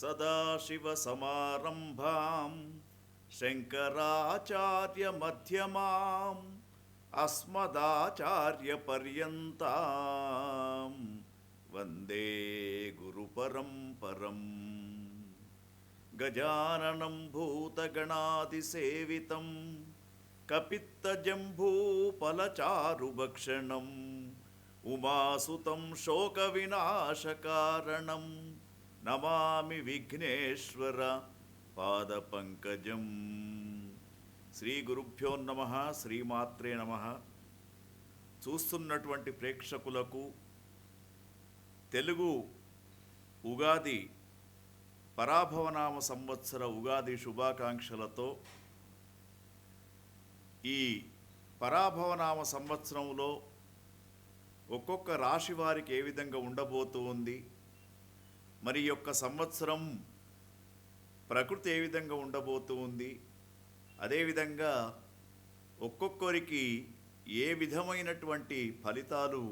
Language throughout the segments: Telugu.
सदाशिवसमारम्भां शङ्कराचार्यमध्यमाम् अस्मदाचार्यपर्यन्तां वन्दे गुरुपरम्परम् गजाननं भूतगणादिसेवितं कपित्तजम्बूफलचारुभक्षणम् उमासुतं शोकविनाशकारणं నమామి విఘ్నేశ్వర పాదపంకజం శ్రీ గురుభ్యో నమ శ్రీమాత్రే నమ. చూస్తున్నటువంటి ప్రేక్షకులకు తెలుగు ఉగాది పరాభవనామ సంవత్సర ఉగాది శుభాకాంక్షలతో ఈ పరాభవనామ సంవత్సరంలో ఒక్కొక్క రాశి వారికి ఏ విధంగా ఉండబోతూ ఉంది? మరి యొక్క సంవత్సరం ప్రకృతి ఏ విధంగా ఉండబోతూ ఉంది? అదేవిధంగా ఒక్కొక్కరికి ఏ విధమైనటువంటి ఫలితాలు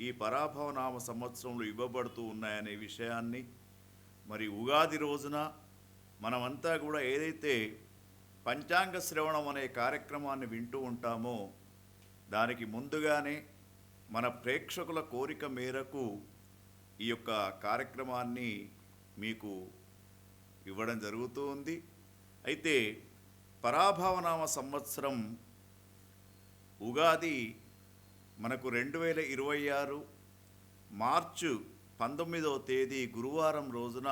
ఈ పరాభవనామ సంవత్సరంలో ఇవ్వబడుతూ ఉన్నాయనే విషయాన్ని మరి ఉగాది రోజున మనమంతా కూడా ఏదైతే పంచాంగ శ్రవణం అనే కార్యక్రమాన్ని వింటూ ఉంటామో దానికి ముందుగానే మన ప్రేక్షకుల కోరిక మేరకు ఈ యొక్క కార్యక్రమాన్ని మీకు ఇవ్వడం జరుగుతూ ఉంది. అయితే పరాభవనామ సంవత్సరం ఉగాది మనకు రెండు వేల ఇరవై ఆరు మార్చు పంతొమ్మిదవ తేదీ గురువారం రోజున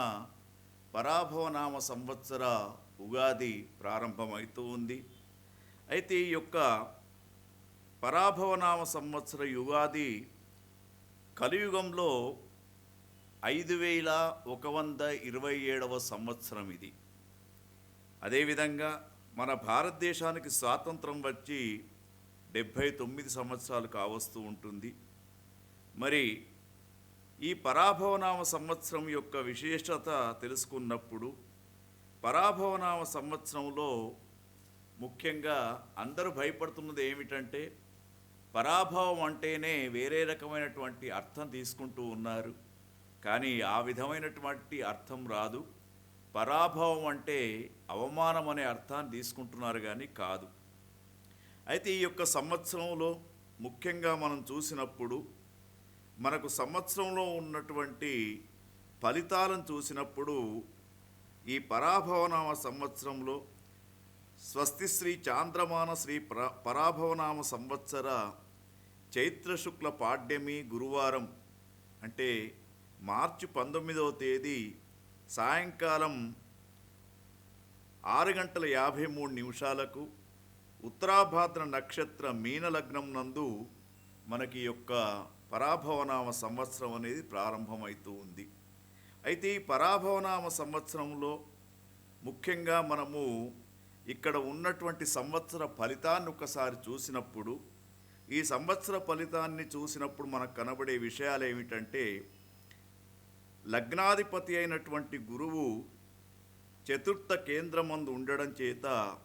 పరాభవనామ సంవత్సర ఉగాది ప్రారంభమవుతూ ఉంది. అయితే ఈ యొక్క పరాభవనామ సంవత్సర యుగాది కలియుగంలో ఐదు వేల ఒక వంద ఇరవై ఏడవ సంవత్సరం ఇది. అదేవిధంగా మన భారతదేశానికి స్వాతంత్రం వచ్చి డెబ్భై తొమ్మిది సంవత్సరాలు కావస్తూ ఉంటుంది. మరి ఈ పరాభవనామ సంవత్సరం యొక్క విశేషత తెలుసుకున్నప్పుడు పరాభవనామ సంవత్సరంలో ముఖ్యంగా అందరూ భయపడుతున్నది ఏమిటంటే పరాభవం అంటేనే వేరే రకమైనటువంటి అర్థం తీసుకుంటూ ఉన్నారు. కానీ ఆ విధమైనటువంటి అర్థం రాదు. పరాభవం అంటే అవమానం అనే అర్థాన్ని తీసుకుంటున్నారు కానీ కాదు. అయితే ఈ యొక్క సంవత్సరంలో ముఖ్యంగా మనం చూసినప్పుడు మనకు సంవత్సరంలో ఉన్నటువంటి ఫలితాలను చూసినప్పుడు ఈ పరాభవనామ సంవత్సరంలో స్వస్తి శ్రీ చాంద్రమాన శ్రీ పరాభవనామ సంవత్సర చైత్రశుక్ల పాడ్యమి గురువారం అంటే మార్చి పంతొమ్మిదవ తేదీ సాయంకాలం ఆరు గంటల యాభై మూడు నిమిషాలకు ఉత్తరాభాద్ర నక్షత్ర మీన లగ్నం నందు మనకి యొక్క పరాభవనామ సంవత్సరం అనేది ప్రారంభమవుతూ ఉంది. అయితే ఈ పరాభవనామ సంవత్సరంలో ముఖ్యంగా మనము ఇక్కడ ఉన్నటువంటి సంవత్సర ఫలితాన్ని ఒకసారి చూసినప్పుడు ఈ సంవత్సర ఫలితాన్ని చూసినప్పుడు మనకు కనబడే విషయాలు ఏమిటంటే లగ్నాధిపతి అయినటువంటి గురువు చతుర్థ కేంద్రమందు ఉండడం చేత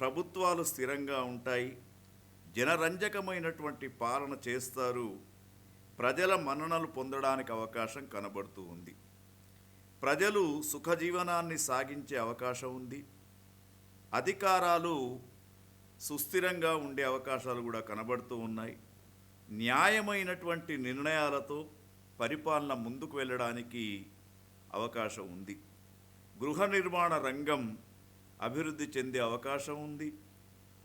ప్రభుత్వాలు స్థిరంగా ఉంటాయి. జనరంజకమైనటువంటి పాలన చేస్తారు. ప్రజల మన్ననలు పొందడానికి అవకాశం కనబడుతూ ఉంది. ప్రజలు సుఖజీవనాన్ని సాగించే అవకాశం ఉంది. అధికారాలు సుస్థిరంగా ఉండే అవకాశాలు కూడా కనబడుతూ ఉన్నాయి. న్యాయమైనటువంటి నిర్ణయాలతో పరిపాలన ముందుకు వెళ్ళడానికి అవకాశం ఉంది. గృహ నిర్మాణ రంగం అభివృద్ధి చెందే అవకాశం ఉంది.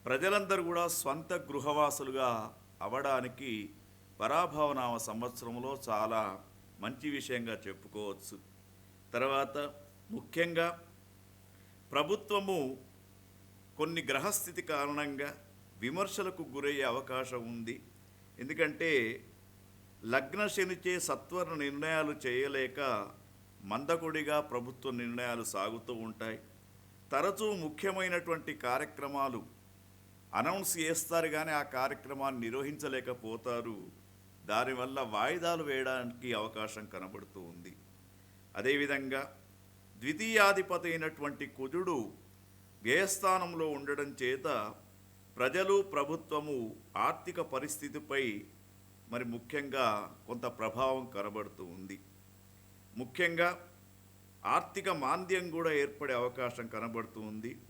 ప్రజలందరూ కూడా స్వంత గృహవాసులుగా అవడానికి పరాభవనామ సంవత్సరంలో చాలా మంచి విషయంగా చెప్పుకోవచ్చు. తర్వాత ముఖ్యంగా ప్రభుత్వము కొన్ని గ్రహస్థితి కారణంగా విమర్శలకు గురయ్యే అవకాశం ఉంది. ఎందుకంటే లగ్న శనిచే సత్వర నిర్ణయాలు చేయలేక మందకొడిగా ప్రభుత్వ నిర్ణయాలు సాగుతూ ఉంటాయి. తరచూ ముఖ్యమైనటువంటి కార్యక్రమాలు అనౌన్స్ చేస్తారు కానీ ఆ కార్యక్రమాన్ని నిర్వహించలేకపోతారు. దానివల్ల వాయిదాలు వేయడానికి అవకాశం కనబడుతూ ఉంది. అదేవిధంగా ద్వితీయాధిపతి అయినటువంటి కుజుడు వ్యయస్థానంలో ఉండడం చేత ప్రజలు ప్రభుత్వము ఆర్థిక పరిస్థితిపై మరి ముఖ్యంగా కొంత ప్రభావం కనబడుతూ ఉంది. ముఖ్యంగా ఆర్థిక మాంద్యం కూడా ఏర్పడే అవకాశం కనబడుతూ ఉంది.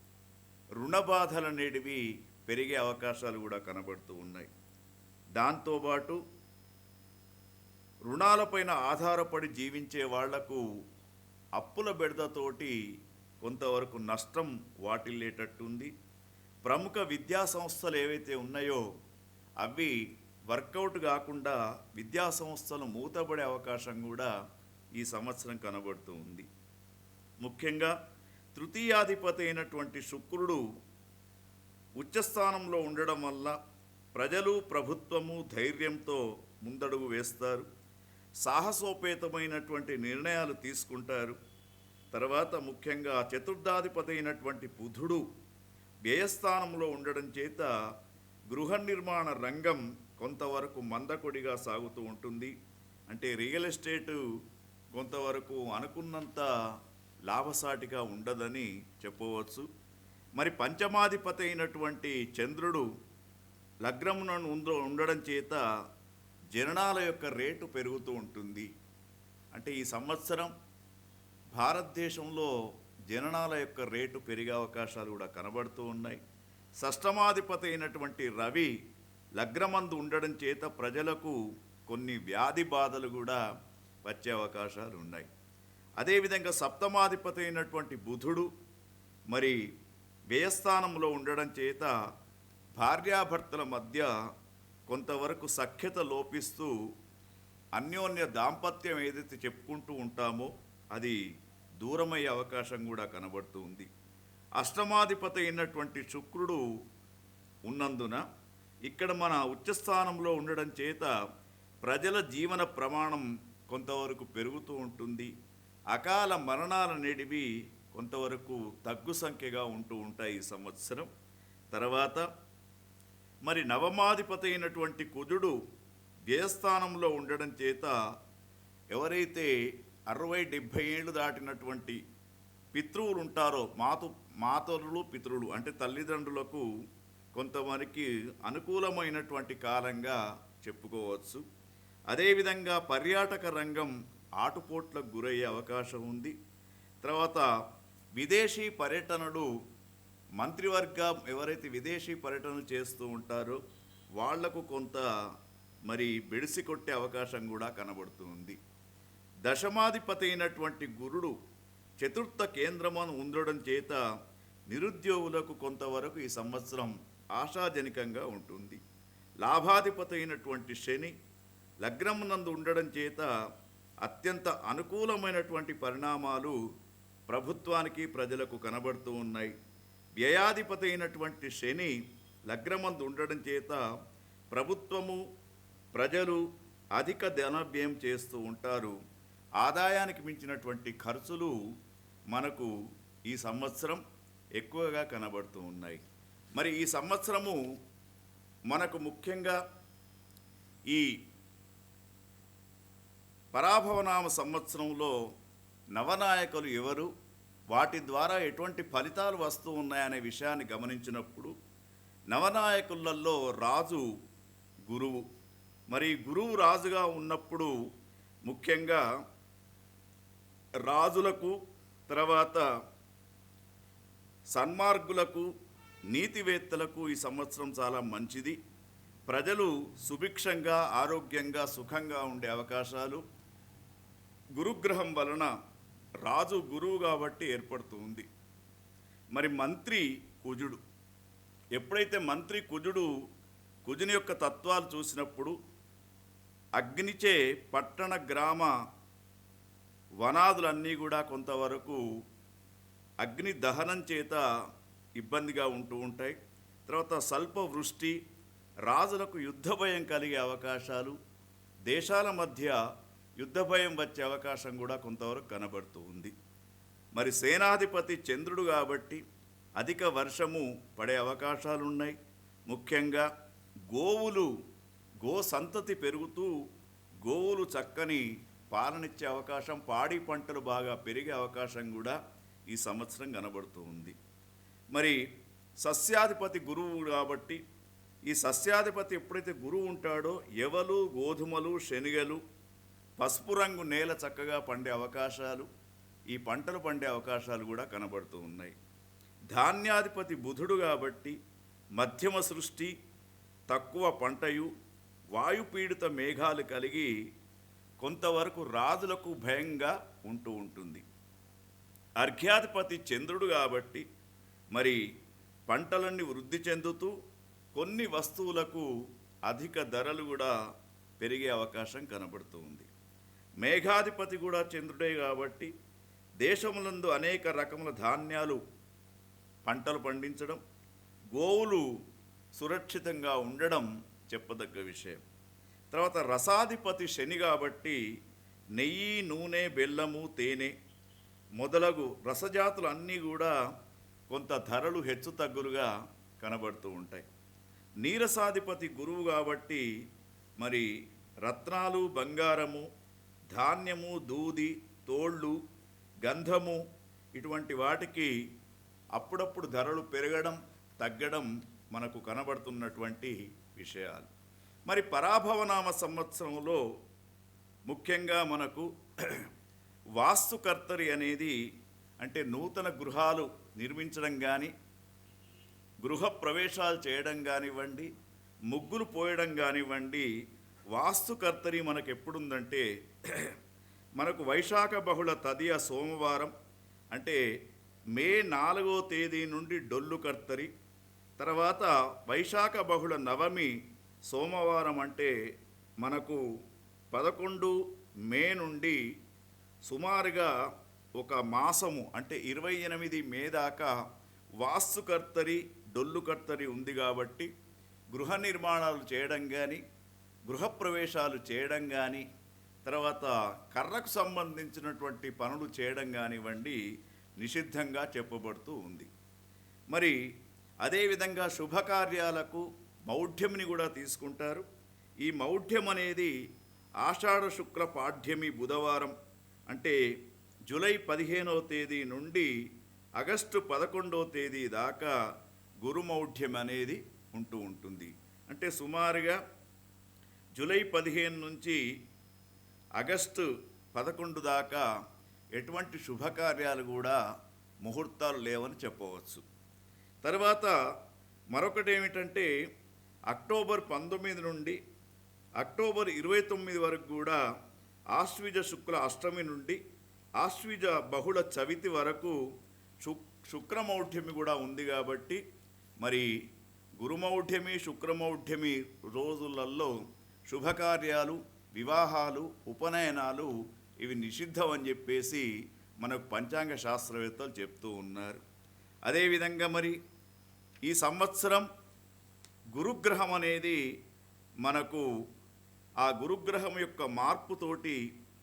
రుణ బాధలు అనేటివి పెరిగే అవకాశాలు కూడా కనబడుతూ ఉన్నాయి. దాంతోపాటు రుణాలపైన ఆధారపడి జీవించే వాళ్ళకు అప్పుల బెడదతోటి కొంతవరకు నష్టం వాటిల్లేటట్టుంది. ప్రముఖ విద్యా సంస్థలు ఏవైతే ఉన్నాయో అవి వర్కౌట్ కాకుండా విద్యా సంస్థలు మూతపడే అవకాశం కూడా ఈ సంవత్సరం కనబడుతూ ఉంది. ముఖ్యంగా తృతీయాధిపతి అయినటువంటి శుక్రుడు ఉచ్చస్థానంలో ఉండడం వల్ల ప్రజలు ప్రభుత్వము ధైర్యంతో ముందడుగు వేస్తారు. సాహసోపేతమైనటువంటి నిర్ణయాలు తీసుకుంటారు. తర్వాత ముఖ్యంగా చతుర్థాధిపతి అయినటువంటి బుధుడు వ్యయస్థానంలో ఉండడం చేత గృహ నిర్మాణ రంగం కొంతవరకు మందకొడిగా సాగుతూ ఉంటుంది. అంటే రియల్ ఎస్టేటు కొంతవరకు అనుకున్నంత లాభసాటిగా ఉండదని చెప్పవచ్చు. మరి పంచమాధిపతి అయినటువంటి చంద్రుడు లగ్నమున ఉండడం చేత జననాల యొక్క రేటు పెరుగుతూ ఉంటుంది. అంటే ఈ సంవత్సరం భారతదేశంలో జననాల యొక్క రేటు పెరిగే అవకాశాలు కూడా కనబడుతూ ఉన్నాయి. షష్టమాధిపతి అయినటువంటి రవి లగ్నమందు ఉండడం చేత ప్రజలకు కొన్ని వ్యాధి బాధలు కూడా వచ్చే అవకాశాలు ఉన్నాయి. అదేవిధంగా సప్తమాధిపతి అయినటువంటి బుధుడు మరి వ్యయస్థానంలో ఉండడం చేత భార్యాభర్తల మధ్య కొంతవరకు సఖ్యత లోపిస్తూ అన్యోన్య దాంపత్యం ఏదైతే చెప్పుకుంటూ ఉంటామో అది దూరమయ్యే అవకాశం కూడా కనబడుతూ ఉంది. అష్టమాధిపతి అయినటువంటి శుక్రుడు ఉన్నందున ఇక్కడ మన ఉచ్చస్థానంలో ఉండడం చేత ప్రజల జీవన ప్రమాణం కొంతవరకు పెరుగుతూ ఉంటుంది. అకాల మరణాల నేటివి కొంతవరకు తగ్గు సంఖ్యగా ఉంటూ ఉంటాయి ఈ సంవత్సరం. తర్వాత మరి నవమాధిపతి అయినటువంటి కుజుడు వ్యయస్థానంలో ఉండడం చేత ఎవరైతే అరవై డెబ్భై ఏళ్ళు దాటినటువంటి పితృవులు ఉంటారో మాతు మాతరులు పితృలు అంటే తల్లిదండ్రులకు కొంతమందికి అనుకూలమైనటువంటి కాలంగా చెప్పుకోవచ్చు. అదేవిధంగా పర్యాటక రంగం ఆటుపోట్లకు గురయ్యే అవకాశం ఉంది. తర్వాత విదేశీ పర్యటనలు మంత్రివర్గం ఎవరైతే విదేశీ పర్యటనలు చేస్తూ ఉంటారో వాళ్ళకు కొంత మరి బెడిసి కొట్టే అవకాశం కూడా కనబడుతుంది. దశమాధిపతి అయినటువంటి గురుడు చతుర్థ కేంద్రమును ఉండడం చేత నిరుద్యోగులకు కొంతవరకు ఈ సంవత్సరం ఆశాజనకంగా ఉంటుంది. లాభాధిపతి అయినటువంటి శని లగ్నమునందు ఉండడం చేత అత్యంత అనుకూలమైనటువంటి పరిణామాలు ప్రభుత్వానికి ప్రజలకు కనబడుతూ ఉన్నాయి. వ్యయాధిపతి అయినటువంటి శని లగ్నమందు ఉండడం చేత ప్రభుత్వము ప్రజలు అధిక ధనవ్యయం చేస్తూ ఉంటారు. ఆదాయానికి మించినటువంటి ఖర్చులు మనకు ఈ సంవత్సరం ఎక్కువగా కనబడుతూ ఉన్నాయి. మరి ఈ సంవత్సరము మనకు ముఖ్యంగా ఈ పరాభవనామ సంవత్సరంలో నవనాయకులు ఎవరు వాటి ద్వారా ఎటువంటి ఫలితాలు వస్తూ ఉన్నాయనే విషయాన్ని గమనించినప్పుడు నవనాయకులలో రాజు గురువు. మరి గురువు రాజుగా ఉన్నప్పుడు ముఖ్యంగా రాజులకు తర్వాత సన్మార్గులకు నీతివేత్తలకు ఈ సంవత్సరం చాలా మంచిది. ప్రజలు సుభిక్షంగా ఆరోగ్యంగా సుఖంగా ఉండే అవకాశాలు. గురుగ్రహం వలన రాజు గురువు కాబట్టి ఏర్పడుతూ ఉంది. మరి మంత్రి కుజుడు. ఎప్పుడైతే మంత్రి కుజుడు కుజుని యొక్క తత్వాలు చూసినప్పుడు అగ్నిచే పట్టణ గ్రామ వనాదులన్నీ కూడా కొంతవరకు అగ్ని దహనం చేత ఇబ్బందిగా ఉంటూ ఉంటాయి. తర్వాత స్వల్ప వృష్టి రాజులకు యుద్ధ భయం కలిగే అవకాశాలు దేశాల మధ్య యుద్ధ భయం వచ్చే అవకాశం కూడా కొంతవరకు కనబడుతూ ఉంది. మరి సేనాధిపతి చంద్రుడు కాబట్టి అధిక వర్షము పడే అవకాశాలు ఉన్నాయి ముఖ్యంగా గోవులు గో సంతతి పెరుగుతూ గోవులు చక్కని పాలనిచ్చే అవకాశం పాడి పంటలు బాగా పెరిగే అవకాశం కూడా ఈ సంవత్సరం కనబడుతూ ఉంది. మరి సస్యాధిపతి గురువు కాబట్టి ఈ సస్యాధిపతి ఎప్పుడైతే గురువు ఉంటాడో ఎవలు గోధుమలు శనగలు పసుపు రంగు నేల చక్కగా పండే అవకాశాలు ఈ పంటలు పండే అవకాశాలు కూడా కనబడుతూ ఉన్నాయి. ధాన్యాధిపతి బుధుడు కాబట్టి మధ్యమ సృష్టి తక్కువ పంటయు వాయుపీడిత మేఘాలు కలిగి కొంతవరకు రాజులకు భయంగా ఉంటూ ఉంటుంది. అర్ఘ్యాధిపతి చంద్రుడు కాబట్టి మరి పంటలన్నీ వృద్ధి చెందుతూ కొన్ని వస్తువులకు అధిక ధరలు కూడా పెరిగే అవకాశం కనబడుతూ ఉంది. మేఘాధిపతి కూడా చంద్రుడే కాబట్టి దేశములందు అనేక రకముల ధాన్యాలు పంటలు పండించడం గోవులు సురక్షితంగా ఉండడం చెప్పదగ్గ విషయం. తర్వాత రసాధిపతి శని కాబట్టి నెయ్యి నూనె బెల్లము తేనె మొదలగు రసజాతులు అన్నీ కూడా కొంత ధరలు హెచ్చు తగ్గులుగా కనబడుతూ ఉంటాయి. నీరసాధిపతి గురువు కాబట్టి మరి రత్నాలు బంగారము ధాన్యము దూది తోళ్ళు గంధము ఇటువంటి వాటికి అప్పుడప్పుడు ధరలు పెరగడం తగ్గడం మనకు కనబడుతున్నటువంటి విషయాలు. మరి పరాభవనామ సంవత్సరంలో ముఖ్యంగా మనకు వాస్తుకర్తరి అనేది అంటే నూతన గృహాలు నిర్మించడం కానీ గృహ ప్రవేశాలు చేయడం కానివ్వండి ముగ్గులు పోయడం కానివ్వండి వాస్తుకర్తని మనకు ఎప్పుడుందంటే మనకు వైశాఖ బహుళ తదియ సోమవారం అంటే మే నాలుగో తేదీ నుండి డొల్లు కర్తరి తర్వాత వైశాఖ బహుళ నవమి సోమవారం అంటే మనకు పదకొండు మే నుండి సుమారుగా ఒక మాసము అంటే ఇరవై ఎనిమిది మే దాకా వాస్తుకర్తరి డొల్లుకర్తరి ఉంది కాబట్టి గృహ నిర్మాణాలు చేయడం కానీ గృహప్రవేశాలు చేయడం కానీ తర్వాత కర్రకు సంబంధించినటువంటి పనులు చేయడం కానివ్వండి నిషిద్ధంగా చెప్పబడుతూ ఉంది. మరి అదేవిధంగా శుభకార్యాలకు మౌఢ్యంని కూడా తీసుకుంటారు. ఈ మౌఢ్యం అనేది ఆషాఢ శుక్ల పాఠ్యమి బుధవారం అంటే జూలై పదిహేనవ తేదీ నుండి ఆగస్టు పదకొండవ తేదీ దాకా గురుమౌఢ్యం అనేది ఉంటూ ఉంటుంది. అంటే సుమారుగా జూలై పదిహేను నుంచి ఆగస్టు పదకొండు దాకా ఎటువంటి శుభకార్యాలు కూడా ముహూర్తాలు లేవని చెప్పవచ్చు. తర్వాత మరొకటి ఏమిటంటే అక్టోబర్ పంతొమ్మిది నుండి అక్టోబర్ ఇరవై తొమ్మిది వరకు కూడా ఆశ్విజ శుక్ల అష్టమి నుండి ఆశ్విజ బహుళ చవితి వరకు శుక్రమౌఢ్యమి కూడా ఉంది కాబట్టి మరి గురుమౌఢ్యమి శుక్రమౌఢ్యమి రోజులలో శుభకార్యాలు వివాహాలు ఉపనయనాలు ఇవి నిషిద్ధం అని చెప్పేసి మనకు పంచాంగ శాస్త్రవేత్తలు చెప్తూ ఉన్నారు. అదేవిధంగా మరి ఈ సంవత్సరం గురుగ్రహం అనేది మనకు ఆ గురుగ్రహం యొక్క మార్పుతోటి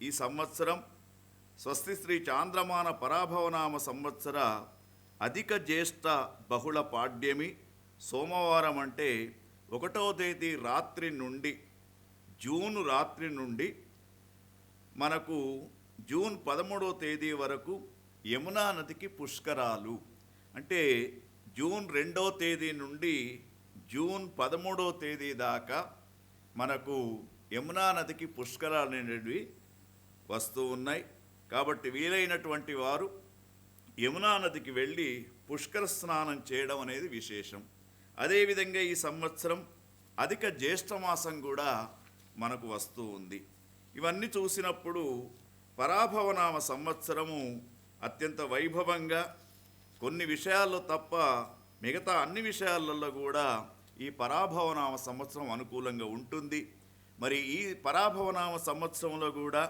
ఈ సంవత్సరం స్వస్తి శ్రీ చాంద్రమాన పరాభవనామ సంవత్సర అధిక జ్యేష్ఠ బహుళ పాడ్యమి సోమవారం అంటే ఒకటో తేదీ రాత్రి నుండి జూన్ రాత్రి నుండి మనకు జూన్ పదమూడవ తేదీ వరకు యమునా నదికి పుష్కరాలు. అంటే జూన్ రెండో తేదీ నుండి జూన్ పదమూడో తేదీ దాకా మనకు యమునా నదికి పుష్కరాలు అనేవి వస్తూ ఉన్నాయి. కాబట్టి వీలైనటువంటి వారు యమునా నదికి వెళ్ళి పుష్కర స్నానం చేయడం అనేది విశేషం. అదేవిధంగా ఈ సంవత్సరం అధిక జ్యేష్ఠమాసం కూడా మనకు వస్తూ ఉంది. ఇవన్నీ చూసినప్పుడు పరాభవనామ సంవత్సరము అత్యంత వైభవంగా కొన్ని విషయాల్లో తప్ప మిగతా అన్ని విషయాలలో కూడా ఈ పరాభవనామ సంవత్సరం అనుకూలంగా ఉంటుంది. మరి ఈ పరాభవనామ సంవత్సరంలో కూడా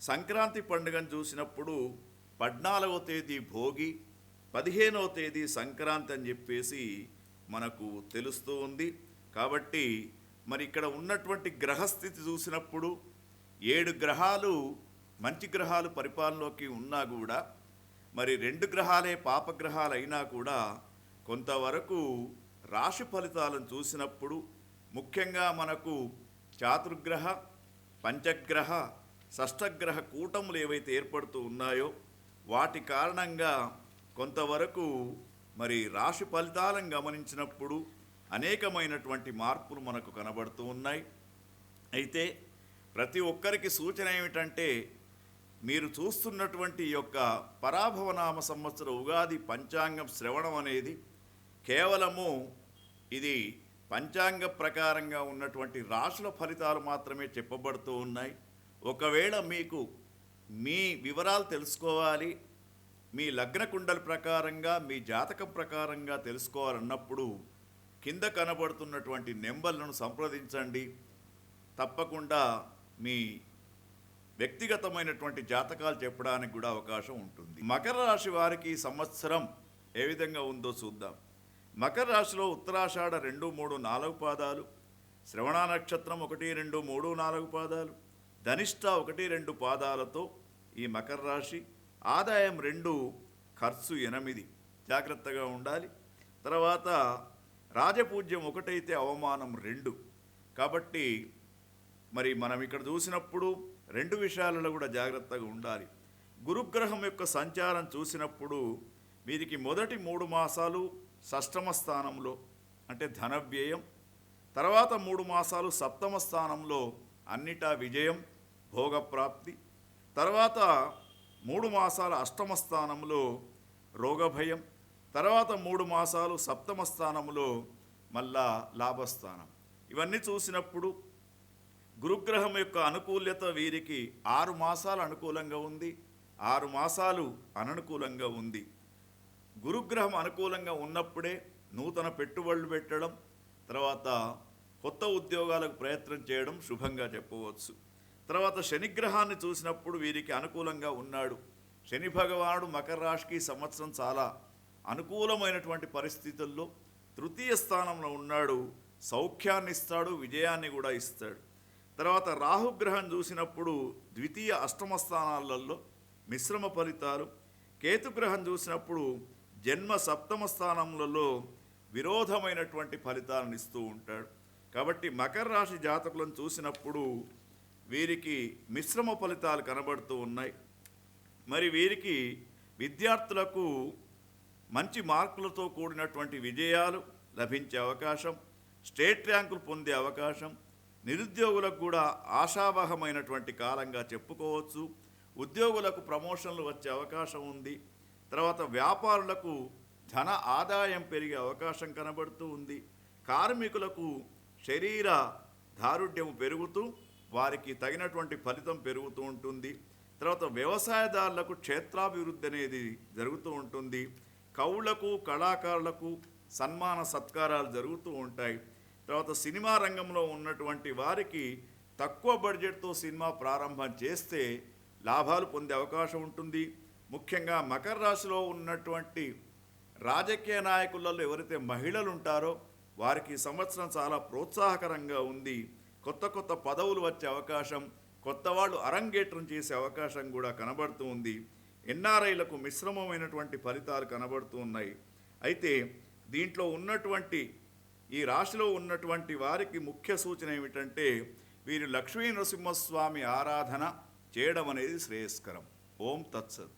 సంక్రాంతి పండుగను చూసినప్పుడు పద్నాలుగవ తేదీ భోగి పదిహేనవ తేదీ సంక్రాంతి అని చెప్పేసి మనకు తెలుస్తూ ఉంది. కాబట్టి మరి ఇక్కడ ఉన్నటువంటి గ్రహస్థితి చూసినప్పుడు ఏడు గ్రహాలు మంచి గ్రహాలు పరిపాలనలోకి ఉన్నా కూడా మరి రెండు గ్రహాలే పాపగ్రహాలు అయినా కూడా కొంతవరకు రాశి ఫలితాలను చూసినప్పుడు ముఖ్యంగా మనకు చాతుర్గ్రహ పంచగ్రహ షష్టగ్రహ కూటములు ఏవైతే ఏర్పడుతూ ఉన్నాయో వాటి కారణంగా కొంతవరకు మరి రాశి ఫలితాలను గమనించినప్పుడు అనేకమైనటువంటి మార్పులు మనకు కనబడుతూ ఉన్నాయి. అయితే ప్రతి ఒక్కరికి సూచన ఏమిటంటే మీరు చూస్తున్నటువంటి యొక్క పరాభవనామ సంవత్సర ఉగాది పంచాంగం శ్రవణం అనేది కేవలము ఇది పంచాంగ ప్రకారంగా ఉన్నటువంటి రాశుల ఫలితాలు మాత్రమే చెప్పబడుతూ ఉన్నాయి. ఒకవేళ మీకు మీ వివరాలు తెలుసుకోవాలి మీ లగ్న కుండల ప్రకారంగా మీ జాతకం ప్రకారంగా తెలుసుకోవాలన్నప్పుడు కింద కనబడుతున్నటువంటి నెంబర్లను సంప్రదించండి. తప్పకుండా మీ వ్యక్తిగతమైనటువంటి జాతకాలు చెప్పడానికి కూడా అవకాశం ఉంటుంది. మకర రాశి వారికి సంవత్సరం ఏ విధంగా ఉందో చూద్దాం. మకర రాశిలో ఉత్తరాషాఢ రెండు మూడు నాలుగు పాదాలు శ్రవణ నక్షత్రం ఒకటి రెండు మూడు నాలుగు పాదాలు ధనిష్ట ఒకటి రెండు పాదాలతో ఈ మకర రాశి ఆదాయం రెండు ఖర్చు ఎనిమిది. జాగ్రత్తగా ఉండాలి. తర్వాత రాజపూజ్యం ఒకటైతే అవమానం రెండు. కాబట్టి మరి మనం ఇక్కడ చూసినప్పుడు రెండు విషయాలలో కూడా జాగ్రత్తగా ఉండాలి. గురుగ్రహం యొక్క సంచారం చూసినప్పుడు వీరికి మొదటి మూడు మాసాలు షష్టమ స్థానంలో అంటే ధన వ్యయం తర్వాత మూడు మాసాలు సప్తమ స్థానంలో అన్నిటా విజయం భోగప్రాప్తి. తర్వాత మూడు మాసాల అష్టమ స్థానంలో రోగభయం. తర్వాత మూడు మాసాలు సప్తమ స్థానంలో మళ్ళా లాభస్థానం. ఇవన్నీ చూసినప్పుడు గురుగ్రహం యొక్క అనుకూల్యత వీరికి ఆరు మాసాలు అనుకూలంగా ఉంది. ఆరు మాసాలు అననుకూలంగా ఉంది. గురుగ్రహం అనుకూలంగా ఉన్నప్పుడే నూతన పెట్టుబడులు పెట్టడం తర్వాత కొత్త ఉద్యోగాలకు ప్రయత్నం చేయడం శుభంగా చెప్పవచ్చు. తర్వాత శనిగ్రహాన్ని చూసినప్పుడు వీరికి అనుకూలంగా ఉన్నాడు. శని భగవానుడు మకర రాశికి సంవత్సరం చాలా అనుకూలమైనటువంటి పరిస్థితుల్లో తృతీయ స్థానంలో ఉన్నాడు. సౌఖ్యాన్ని ఇస్తాడు విజయాన్ని కూడా ఇస్తాడు. తర్వాత రాహుగ్రహం చూసినప్పుడు ద్వితీయ అష్టమ స్థానాలలో మిశ్రమ ఫలితాలు. కేతుగ్రహం చూసినప్పుడు జన్మ సప్తమ స్థానములలో విరోధమైనటువంటి ఫలితాలను ఇస్తూ ఉంటాడు. కాబట్టి మకర రాశి జాతకులను చూసినప్పుడు వీరికి మిశ్రమ ఫలితాలు కనబడుతూ ఉన్నాయి. మరి వీరికి విద్యార్థులకు మంచి మార్కులతో కూడినటువంటి విజయాలు లభించే అవకాశం స్టేట్ ర్యాంకులు పొందే అవకాశం నిరుద్యోగులకు కూడా ఆశావహమైనటువంటి కాలంగా చెప్పుకోవచ్చు. ఉద్యోగులకు ప్రమోషన్లు వచ్చే అవకాశం ఉంది. తర్వాత వ్యాపారులకు ధన ఆదాయం పెరిగే అవకాశం కనబడుతూ ఉంది. కార్మికులకు శరీర దారుఢ్యం పెరుగుతూ వారికి తగినటువంటి ఫలితం పెరుగుతూ ఉంటుంది. తర్వాత వ్యవసాయదారులకు క్షేత్రాభివృద్ధి అనేది జరుగుతూ ఉంటుంది. కవులకు కళాకారులకు సన్మాన సత్కారాలు జరుగుతూ ఉంటాయి. తర్వాత సినిమా రంగంలో ఉన్నటువంటి వారికి తక్కువ బడ్జెట్తో సినిమా ప్రారంభం చేస్తే లాభాలు పొందే అవకాశం ఉంటుంది. ముఖ్యంగా మకర రాశిలో ఉన్నటువంటి రాజకీయ నాయకులలో ఎవరైతే మహిళలు ఉంటారో వారికి సంవత్సరం చాలా ప్రోత్సాహకరంగా ఉంది. కొత్త కొత్త పదవులు వచ్చే అవకాశం కొత్త వాళ్ళు అరంగేట్రం చేసే అవకాశం కూడా కనబడుతూ ఉంది. ఎన్ఆర్ఐలకు మిశ్రమమైనటువంటి ఫలితాలు కనబడుతూ ఉన్నాయి. అయితే దీంట్లో ఉన్నటువంటి ఈ రాశిలో ఉన్నటువంటి వారికి ముఖ్య సూచన ఏమిటంటే వీరు లక్ష్మీ నరసింహస్వామి ఆరాధన చేయడం అనేది శ్రేయస్కరం. ఓం తత్సత్.